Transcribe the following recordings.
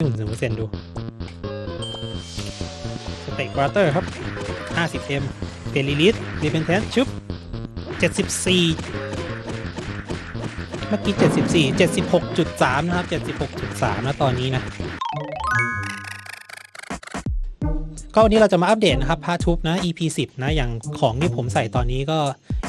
หนึ่งเปอร์เซ็นต์ดูสเต็กวอเตอร์ครับ 50M เปลิลิสรีเพนแทนชุบ74 เมื่อกี้ 74 76.3 นะครับ 76.3 นะตอนนี้นะ ก็วันนี้เราจะมาอัปเดตนะครับพาทุบนะ EP 10 นะ อย่างของที่ผมใส่ตอนนี้ก็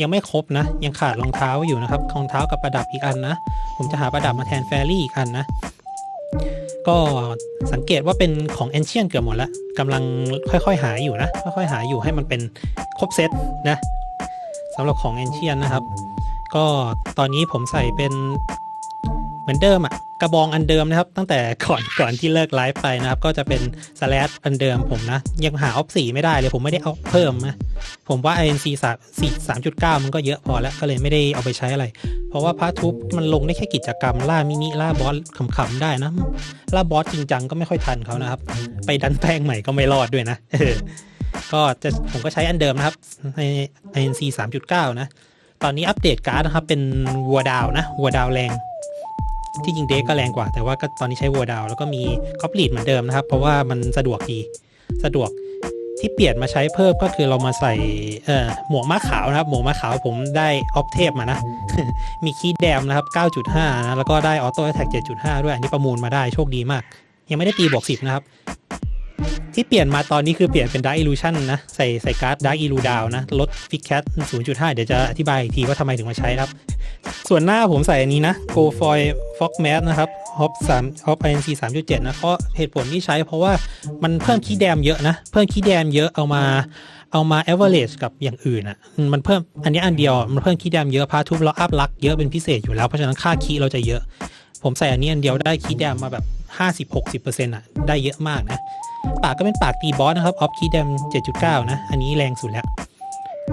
ยังไม่ครบนะ ยังขาดรองเท้าอยู่นะครับรองเท้ากับประดับอีกอันนะ ผมจะหาประดับมาแทนแฟรี่อีกอันนะ ก็สังเกตว่าเป็นของแอนเชียนเกือบหมดแล้วกำลังค่อยๆหาอยู่นะ ค่อยๆหาอยู่ให้มันเป็นครบเซตนะสำหรับของแอนเชียนนะครับ ก็ตอนนี้ผมใส่เป็น เหมือนเดิมอะกระบองอันเดิมนะครับ ตั้งแต่ก่อนก่อนที่เลิกไลฟ์ไปนะครับ ก็จะเป็นสแลดอันเดิมผมนะ ยังหาออฟสีไม่ได้เลยผมไม่ได้เอาเพิ่มนะผมว่า INC 3 3.9 มันก็เยอะพอแล้วก็เลยไม่ได้เอาไปใช้อะไร เพราะว่าพาร์ททูบมันลงได้แค่กิจกรรม ล่ามินิล่าบอสขำๆได้นะ ล่าบอสจริงจังก็ไม่ค่อยทันเขานะครับ ไปดันแป้งใหม่ก็ไม่รอดด้วยนะก็จะผมก็ใช้อันเดิมนะครับใน INC 3.9 นะ ตอนนี้อัปเดตการ์ดนะครับเป็นวัวดาวนะวัวดาวแรง ที่จริงเดกก็แรงกว่า แต่ว่าก็ตอนนี้ใช้วัวดาว แล้วก็มีคอปลีดเหมือนเดิมนะครับ เพราะว่ามันสะดวกดี สะดวกที่เปลี่ยนมาใช้เพิ่มก็คือเรามาใส่เอ่อหมวกม้าขาวนะครับ หมวกม้าขาวผมได้ออฟเทปมานะ มีคีย์แดมนะครับ 9.5 นะ แล้วก็ได้ออโต้แท็ก7.5 ด้วย อันนี้ประมูลมาได้โชคดีมาก ยังไม่ได้ตีบวก10 นะครับ ที่เปลี่ยนมาตอนนี้คือเปลี่ยนเป็น Dark Illusion นะ ใส่ใส่การ์ด Dark Illu Down นะ ลด Fix Cat 0.5 เดี๋ยวจะอธิบายอีกทีว่าทำไมถึงมาใช้ครับ ส่วนหน้าผมใส่อันนี้นะ Go Foil Fox Mask นะครับ Hop 3 Hop INC 3.7 นะเพราะเหตุผลที่ใช้เพราะว่ามันเพิ่มคีย์แดมเยอะนะ เพิ่มคีย์แดมเยอะเอามาเอามา average กับอย่างอื่นอะ มันเพิ่มอันนี้อันเดียว มันเพิ่มคีย์แดมเยอะพาทุบเราอัพลักเยอะเป็นพิเศษอยู่แล้ว เพราะฉะนั้นค่าคีย์เราจะเยอะ ผมใส่อันนี้อันเดียวได้คีย์แดมมาแบบ50-60%อะ ได้เยอะมากนะ ปากก็เป็นปากตีบอสนะครับออฟคีย์แดม7.9 นะ อันนี้แรงสุดแล้ว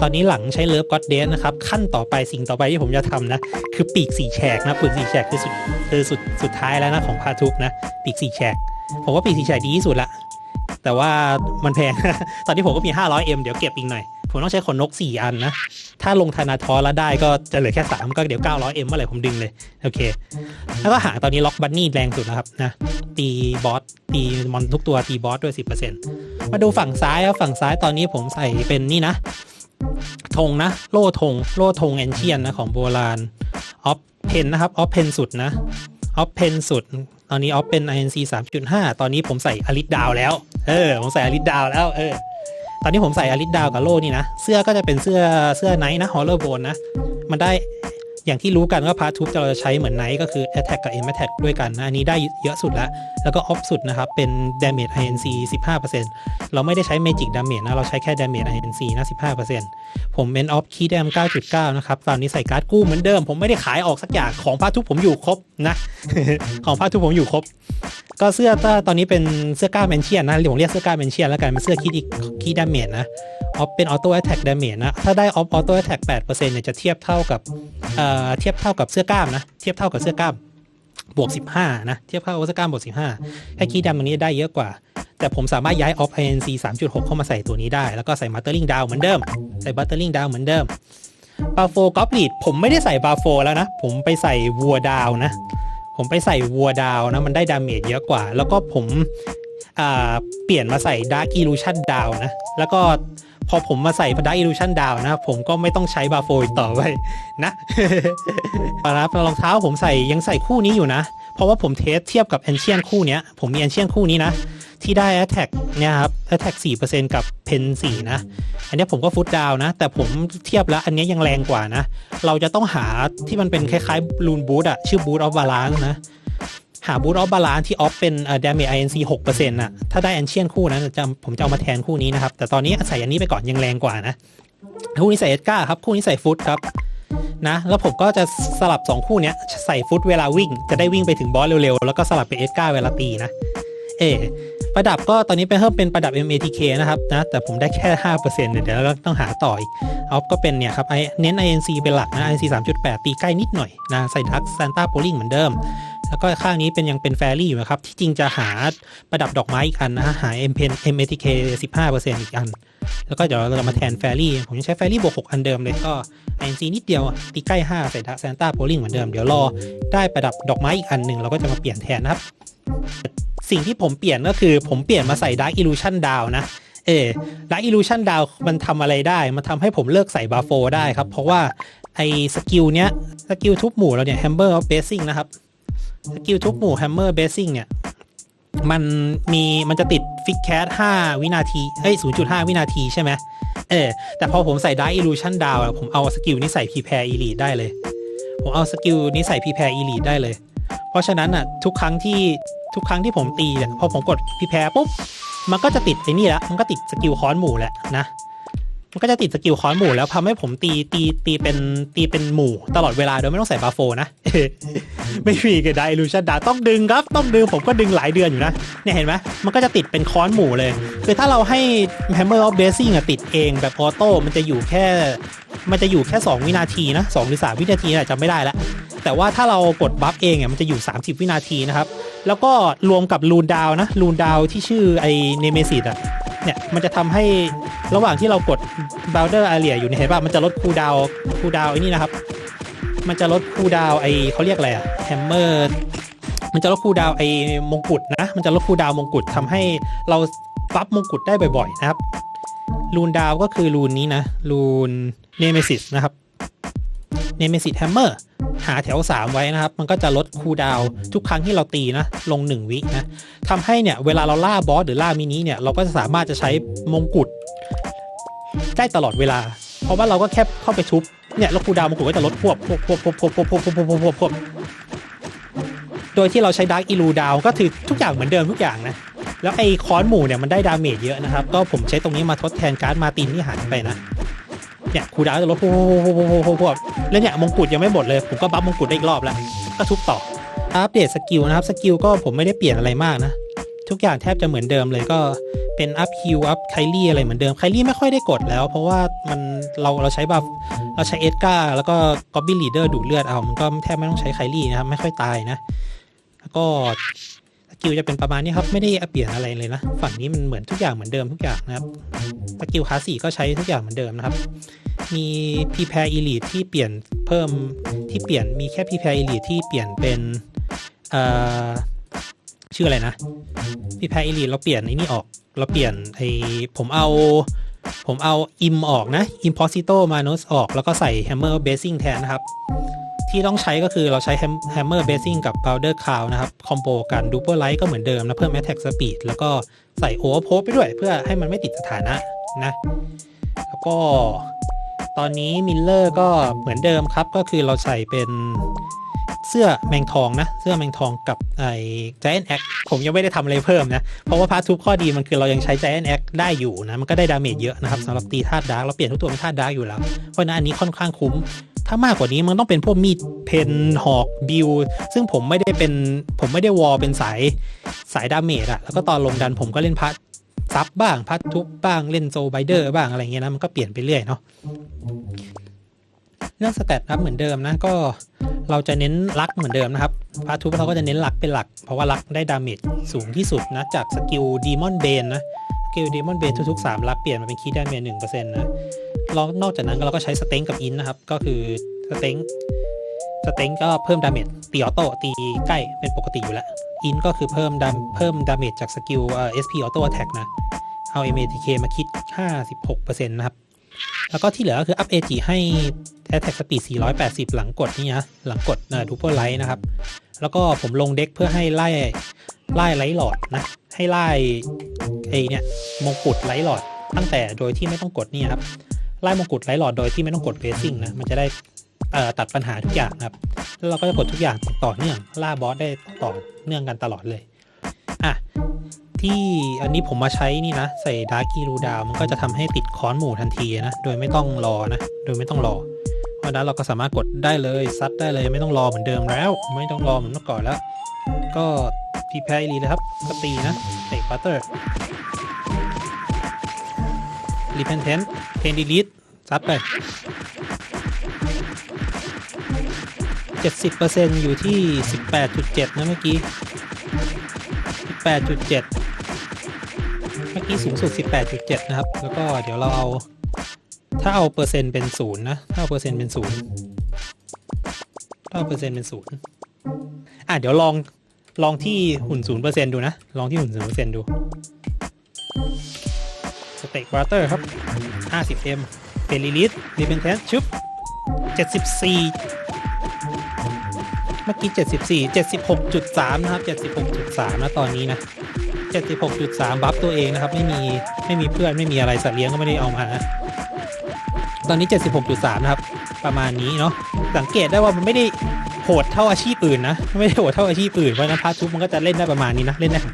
ตอนนี้หลังใช้เลิฟก็อดเดนนะครับ ขั้นต่อไปสิ่งต่อไปที่ผมจะทำนะ คือปีกสีแฉกนะปีกสีแฉกคือสุดคือสุดสุดท้ายแล้วนะของพาทุกนะ ปีกสีแฉก ผมว่าปีกสีแฉกดีที่สุดละแต่ว่ามันแพง ตอนนี้ผมก็มี 500M เดี๋ยวเก็บอีกหน่อย ผมต้องใช้ขนนก 4 อันนะ ถ้าลงธนาทอแล้วได้ก็จะเหลือแค่ 3 ก็เดี๋ยว 900M เมื่อไหร่ผมดึงเลย โอเค แล้วก็หางตอนนี้ล็อกบันนี่แรงสุดแล้วครับนะ ตีบอส ตีมอนทุกตัวตีบอสด้วย 10%มาดูฝั่งซ้ายครับฝั่งซ้ายตอนนี้ผมใส่เป็นนี่นะธงนะ โล่ธงโล่ธงแอนเชียนนะของโบราณออฟเพนนะครับออฟเพนสุดนะออฟเพนสุด ตอนนี้ออฟเป็น INC 3.5 ตอนนี้ผมใส่อลิสดาวแล้ว เออ ผมใส่อลิสดาวแล้ว เออ ตอนนี้ผมใส่อลิสดาวกับโล่นี่นะ เสื้อก็จะเป็นเสื้อเสื้อไนท์นะฮอลเลอร์โบนนะ มันได้ อย่างที่รู้กันว่าพาร์ททูบเราจะใช้เหมือนไนท์ก็คือ Attack กับ M Attack ด้วยกันนะอันนี้ได้เยอะสุดแล้ว แล้วก็ออฟสุดนะครับ เป็น Damage INC 15%เราไม่ได้ใช้ Magic Damage นะ เราใช้แค่ Damage INC นะ15%ผมเป็นออฟคีย์แดม9.9 นะครับ ตอนนี้ใส่การ์ดกู้เหมือนเดิม ผมไม่ได้ขายออกสักอย่างของพาร์ททูบผมอยู่ครบนะ ของพาร์ททูบผมอยู่ครบ ก็เสื้อตอนนี้เป็นเสื้อก้าแมนเชียนนะผมเรียกเสื้อก้าแมนเชียนแล้วกันเป็นเสื้อคีดคีดดาเมจนะออฟเป็นออโต้แอตแทกดาเมจนะ ถ้าได้ออฟออโต้แอตแทก8%เนี่ยจะเทียบเท่ากับ เทียบเท่ากับเสื้อกล้ามนะ เทียบเท่ากับเสื้อกล้ามบวก 15 นะ เทียบเท่ากับเสื้อกล้ามบวก 15แค่คีดดามตรงนี้ได้เยอะกว่า แต่ผมสามารถย้ายออฟ INC 3.6 เข้ามาใส่ตัวนี้ได้ แล้วก็ใส่มัตเตอร์ลิงดาวเหมือนเดิม ใส่บัตเตอร์ลิงดาวเหมือนเดิมบาโฟกอปลีดผมไม่ได้ใส่บาโฟแล้วนะ ผมไปใส่วัวดาวนะ ผมไปใส่วัวดาวนะ มันได้ดาเมจเยอะกว่า แล้วก็ผม เปลี่ยนมาใส่ดาร์กอิลูชันดาวนะ แล้วก็พอผมมาใส่ดาร์กอิลูชันดาวนะ ผมก็ไม่ต้องใช้บาโฟอีกต่อไปนะนะครับรองเท้าผมใส่ยังใส่คู่นี้อยู่นะ เพราะว่าผมเทสเทียบกับแอนเชียนคู่นี้ผมมีแอนเชียนคู่นี้นะ ที่ได้ Attack เนี่ยครับ Attack 4%กับเพน4นะ อันนี้ผมก็ฟุตดาวนะ แต่ผมเทียบแล้วอันนี้ยยังแรงกว่านะ เราจะต้องหาที่มันเป็นคล้ายๆลูนบูทอะชื่อบูทออฟบาลานซ์นะ หาบูทออฟบาลานที่ออฟเป็นเมอ่อ damage INC 6%น่ะถ้าได้แอนเชียนคู่นั้นจะผมจะเอามาแทนคู่นี้นะครับ แต่ตอนนี้ใส่อันนี้ไปก่อนยังแรงกว่านะ คู่นี้ใส่เอสก้าครับ คู่นี้ใส่ฟุตครับนะแล้วผมก็จะสลับ 2 คู่เนี้ยใส่ฟุตเวลาวิ่ง จะได้วิ่งไปถึงบอสเร็วๆ แล้วก็สลับเป็นเอสก้าเวลาตีนะ เอประดับก็ตอนนี้เป็นเพิ่มเป็นประดับ MATK นะครับนะแต่ผมได้แค่ 5%เนี่ยเดี๋ยวเราต้องหาต่ออีกเอาก็เป็นเนี่ยครับไอเน้น INC เป็นหลักนะ INC 3.8 ตีใกล้นิดหน่อยนะใส่ดักซานต้าโพลิงเหมือนเดิม แล้วก็ข้างนี้เป็นยังเป็นแฟรี่อยู่นะครับ ที่จริงจะหาประดับดอกไม้อีกอันนะฮะหา M Pen MATK 15%อีกอัน แล้วก็เดี๋ยวเราจะมาแทนแฟรี่ ผมยังใช้แฟรี่บวก 6 อันเดิมเลยก็ INC นิดเดียวตีใกล้ 5 ใส่ดักซานต้าโพลิงเหมือนเดิม เดี๋ยวรอได้ประดับดอกไม้อีกอันหนึ่งเราก็จะมาเปลี่ยนแทนนะครับ สิ่งที่ผมเปลี่ยนก็คือผมเปลี่ยนมาใส่ Dark Illusion Down นะเออ Dark Illusion Down มันทำอะไรได้ มันทำให้ผมเลิกใส่บาโฟได้ครับ เพราะว่าไอ้สกิลเนี้ย สกิลทุบหมู่เราเนี่ย Hammer of Basing นะครับ สกิลทุบหมู่ Hammer Basing เนี่ยมันมีมันจะติดฟิกแคส5วินาทีเอ้ย0.5วินาทีใช่ไหมเออ แต่พอผมใส่ Dark Illusion Down อะผมเอาสกิลนี้ใส่ Prepare Elite ได้เลย ผมเอาสกิลนี้ใส่ Prepare Elite ได้เลย เพราะฉะนั้นอะทุกครั้งที่ทุกครั้งที่ผมตีเนี่ยพอผมกด Prepare ปุ๊บ มันก็จะติดไอ้นี่ล้วมันก็ติดสกิลค้อนหมู่แหละนะ มันก็จะติดสกิลค้อนหมู่แล้วทำให้ผมตีตีตีเป็นตีเป็นหมู่ตลอดเวลาโดยไม่ต้องใส่บาโฟนะ ไม่ฟรีกับได้ลูชันดาต้องดึงครับต้องดึงผมก็ดึงหลายเดือนอยู่นะ เนี่ยเห็นไหมมันก็จะติดเป็นค้อนหมู่เลย คือถ้าเราให้ Hammer of Blessing อะติดเองแบบออโต้มันจะอยู่แค่ มันจะอยู่แค่ 2 วินาทีนะ2หรือ 3 วินาทีนะจำไม่ได้ละแต่ว่าถ้าเรากดบัฟเองเนี่ยมันจะอยู่ 30 วินาทีนะครับแล้วก็รวมกับลูนดาวนะลูนดาวที่ชื่อไอเนเมซิตอะ เนี่ยมันจะทำให้ระหว่างที่เรากดบ o วเดอร์อาเรียอยู่ในยเห็นป่ะมันจะลดคูดาวคูดาวไอ้นี่นะครับ มันจะลดคูดาวไอเขาเรียกอะไรอะแฮมเมอร์มันจะลดคูดาวไอมงกุฎนะ มันจะลดคูดาวมงกุฎทำให้เราปั๊บมงกุฎได้บ่อยๆนะครับลูนดาวก็คือลูนนี้นะลูนเนเมซิสนะครับ เนเมซิสแฮมเมอร์หาแถว 3 ไว้นะครับ มันก็จะลดคูดาวทุกครั้งที่เราตีนะลง 1 วินะทำให้เนี่ยเวลาเราล่าบอสหรือล่ามินิเนี่ยเราก็จะสามารถจะใช้มงกุฎได้ตลอดเวลา เพราะว่าเราก็แค่เข้าไปทุบเนี่ยแล้วคูดาวมงกุฎก็จะลดพวบพวบพวบพวบพวบพวบพวบพวบพวบพวบพวบพวบโดยที่เราใช้ดาร์กอิลูดาวก็คือทุกอย่างเหมือนเดิมทุกอย่างนะแล้วไอ้คอนหมู่เนี่ยมันได้ดาเมจเยอะนะครับ ก็ผมใช้ตรงนี้มาทดแทนการ์ดมาตินที่หายไปนะ เนี่ยคูดาวจะลดพวบพวบพวบพวบพวบพวบแล้วเนี่ยมงกุฎยังไม่หมดเลย ผมก็บัฟมงกุฎได้อีกรอบแล้ว ก็ทุบต่ออัปเดตสกิลนะครับ สกิลก็ผมไม่ได้เปลี่ยนอะไรมากนะ ทุกอย่างแทบจะเหมือนเดิมเลยก็เป็นอัพฮิวอัพไคลี่อะไรเหมือนเดิมไคลี่ไม่ค่อยได้กดแล้ว เพราะว่ามันเราเราใช้บัฟเราใช้เอ็ดการ์แล้วก็กอบบิลีเดอร์ดูดเลือดเอา มันก็แทบไม่ต้องใช้ไคลี่นะครับ ไม่ค่อยตายนะ แล้วก็สกิลจะเป็นประมาณนี้ครับ ไม่ได้เปลี่ยนอะไรเลยนะ ฝั่งนี้มันเหมือนทุกอย่างเหมือนเดิมทุกอย่างนะครับสกิลคลาสสี่ก็ใช้ทุกอย่างเหมือนเดิมนะครับ มี prepare elite ที่เปลี่ยนเพิ่มที่เปลี่ยนมีแค่ prepare elite ที่เปลี่ยนเป็นเอ่อชื่ออะไรนะ prepare elite เราเปลี่ยนไอ้นี่ออก เราเปลี่ยนไอ้ผมเอาผมเอา im ออกนะ imposito manus ออก แล้วก็ใส่ hammer basing แทนนะครับ ที่ต้องใช้ก็คือเราใช้ ham- hammer basing กับ powder cloud นะครับ คอมโบกัน double light ก็เหมือนเดิมนะ เพิ่ม attack speed แล้วก็ใส่ overpost ไปด้วย เพื่อให้มันไม่ติดสถานะนะ แล้วก็ ตอนนี้มิลเลอร์ก็เหมือนเดิมครับ ก็คือเราใส่เป็นเสื้อแมงทองนะ เสื้อแมงทองกับไอ้ Giant Axe ผมยังไม่ได้ทำอะไรเพิ่มนะ เพราะว่าพาร์ททุบข้อดีมันคือเรายังใช้ Giant Axe ได้อยู่นะ มันก็ได้ดาเมจเยอะนะครับสำหรับตีธาตุดาร์กเราเปลี่ยนทุกตัวเป็นธาตุดาร์กอยู่แล้ว เพราะนั้นอันนี้ค่อนข้างคุ้ม ถ้ามากกว่านี้มันต้องเป็นพวกมีดเพนหอกบิวซึ่งผมไม่ได้เป็นผมไม่ได้วอลเป็นสายสายดาเมจอะแล้วก็ตอนลงดันผมก็เล่นพัด ซับบ้างพัดทุบบ้างเล่นโซไบเดอร์บ้างอะไรเงี้ยนะมันก็เปลี่ยนไปเรื่อยเนาะเรื่องสเตตนับเหมือนเดิมนะก็เราจะเน้นลักเหมือนเดิมนะครับพัดทุบเราก็จะเน้นลักเป็นหลัก เพราะว่าลักได้ดาเมจสูงที่สุดนะจากสกิลดีมอนเบนนะสกิลดีมอนเบนทุกๆ3ลักเปลี่ยนมาเป็นคีดดาเมจหนึ่งเปอร์เซ็นต์นะเรานอกจากนั้นเราก็ใช้สเต็งกับอินนะครับ ก็คือสเต็งสเต็งก็เพิ่มดาเมจตีออโต้ตีใกล้เป็นปกติอยู่แล้ว อินก็คือเพิ่มดาเพิ่มดาเมจจากสกิลเอ่อ SP Auto Attack นะ เอา MATK มาคิด 56%นะครับ แล้วก็ที่เหลือก็คืออัพ AG ให้ Attack Speed 480 หลังกดนี่นะหลังกดเอ่อ Double Light นะครับ แล้วก็ผมลงเด็กเพื่อให้ไล่ไล่ไลท์หลอดนะ ให้ไล่ไอเนี่ยมงกุฎไลท์หลอดตั้งแต่โดยที่ไม่ต้องกดนี่ครับไล่มงกุฎไล่หลอดโดยที่ไม่ต้องกดเบสซิ่งนะมันจะได้ ตัดปัญหาทุกอย่างครับ แล้วเราก็จะกดทุกอย่างต่อเนื่องล่าบอสได้ต่อเนื่องกันตลอดเลยอะที่อันนี้ผมมาใช้นี่นะใส่ดาร์กีรูดาวมันก็จะทำให้ติดค้อนหมู่ทันทีนะ โดยไม่ต้องรอนะ โดยไม่ต้องรอ เพราะนั้นเราก็สามารถกดได้เลยซัดได้เลยไม่ต้องรอเหมือนเดิมแล้ว ไม่ต้องรอเหมือนเมื่อก่อนแล้ว ก็พีแพรีเลยครับก็ตีนะเตะปัตเตอร์ Repentant เพนดีลิทซัดไป 70%อยู่ที่ 18.7 นะเมื่อกี้ 18.7 เมื่อกี้สูงสุด 18.7 นะครับ แล้วก็เดี๋ยวเราเอา ถ้าเอาเปอร์เซ็นต์เป็นศูนย์นะ ถ้าเอาเปอร์เซ็นต์เป็นศูนย์ถ้าเอาเปอร์เซ็นต์เป็นศูนย์อะเดี๋ยวลอง ลองที่หุ่นศูนเปอร์เซ็นดูนะ ลองที่หุ่นศูนเปอร์เซ็นดู สเต็กวอเตอร์ครับ 50M เป็นลิลิทรีเบนแทนชุบ74 เมื่อกี้ 74 76.3 นะครับ 76.3 นะตอนนี้นะ 76.3 บัฟตัวเองนะครับ ไม่มีไม่มีเพื่อนไม่มีอะไรสัตว์เลี้ยงก็ไม่ได้เอามานะตอนนี้ 76.3 นะครับ ประมาณนี้เนาะสังเกตได้ว่ามันไม่ได้โหดเท่าอาชีพอื่นนะ ไม่ได้โหดเท่าอาชีพอื่นเพราะฉะนั้นพาร์ทชุบมันก็จะเล่นได้ประมาณนี้นะ เล่นได้ขำ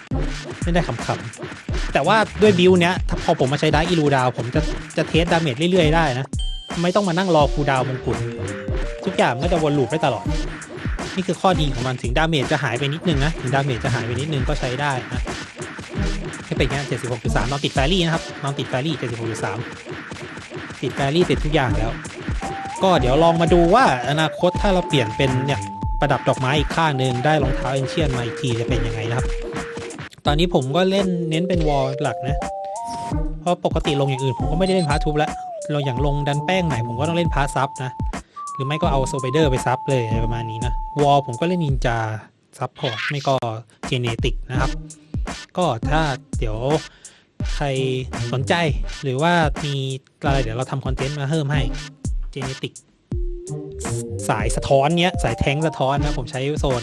ๆเล่นได้ขำๆแต่ว่าด้วยบิลเนี้ยถ้าพอผมมาใช้ดาร์กอีลูดาว ผมจะจะเทสดาเมจเรื่อยๆได้นะ ไม่ต้องมานั่งรอคูดาวน์มงกุฎ ทุกอย่างมันก็จะวนลูปได้ตลอด นี่คือข้อดีของมันถึงดาเมจจะหายไปนิดนึงนะ ถึงดาเมจจะหายไปนิดนึงก็ใช้ได้นะให้เป็นอย่างนี้76.3นอนติดแฟรี่นะครับนอนติดแฟรี่76.3ติดแฟรี่ติดทุกอย่างแล้ว ก็เดี๋ยวลองมาดูว่าอนาคตถ้าเราเปลี่ยนเป็นเนี่ยประดับดอกไม้อีกข้างหนึ่งได้รองเท้าเอนเชียนมาอีกทีจะเป็นยังไงนะครับ ตอนนี้ผมก็เล่นเน้นเป็นวอลหลักนะ เพราะปกติลงอย่างอื่นผมก็ไม่ได้เล่นพาร์ทูบแล้วเราอย่างลงดันแป้งใหม่ผมก็ต้องเล่นพาร์ซับนะ หรือไม่ก็เอาโซไบเดอร์ไปซับเลยประมาณนี้นะ วอลผมก็เล่นนินจาซับพอร์ตไม่ก็เจเนติกนะครับ ก็ถ้าเดี๋ยวใครสนใจหรือว่ามีอะไรเดี๋ยวเราทำคอนเทนต์มาเพิ่มให้เจเนติกสายสะท้อนเนี้ย สายแทงสะท้อนนะผมใช้โซน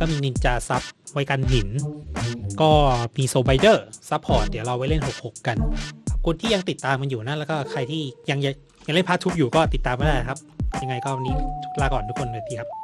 ก็มีนินจาซับไว้กันหิน ก็มีโซไบเดอร์ซัพพอร์ตเดี๋ยวเราไว้เล่น 66 กันคุณที่ยังติดตามมันอยู่นะแล้วก็ใครที่ยังยังเล่นพาร์ททูบอยู่ก็ติดตามมาได้ครับ ยังไงก็วันนี้ลาก่อนทุกคนเลยทีครับ